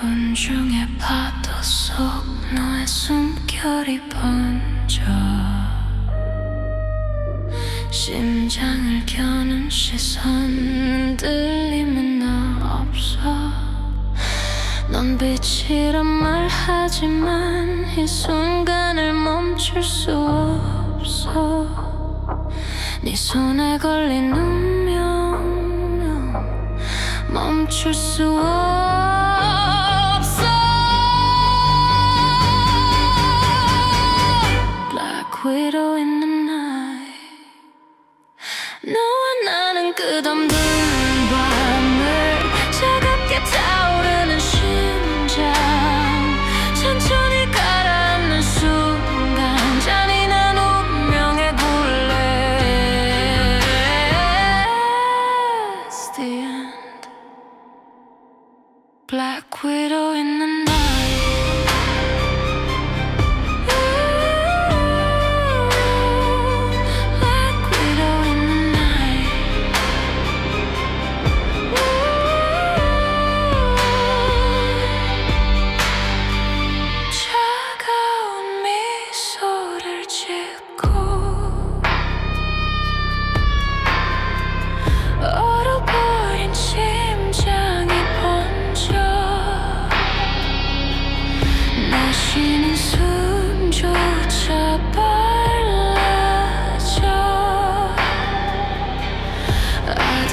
분 중에 파도 속 너의 숨결이 번져 심장을 겨눈 시선 들리면 너 없어. 넌 빛이란 말 하지만 이 순간을 멈출 수 없어. 네 손에 걸린 운명 멈출 수 없어 너와 나는 끝없는 밤을 차갑게 타오르는 심장. 천천히 가라앉는 순간 잔인한 운명의 굴레. It's the end. Black widow the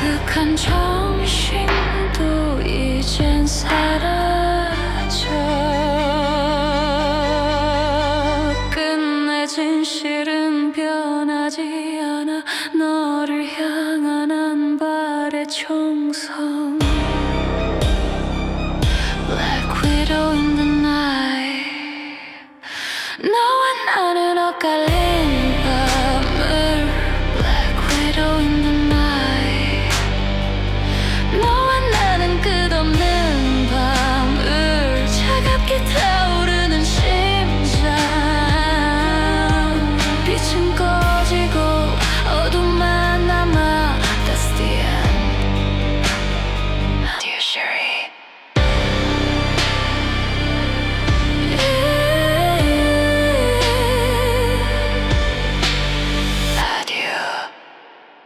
익숙한 정신도 이젠 사라져. 끝내 진실은 변하지 않아. 너를 향한 한 발의 총성. Black Widow in the night 너와 나는 엇갈려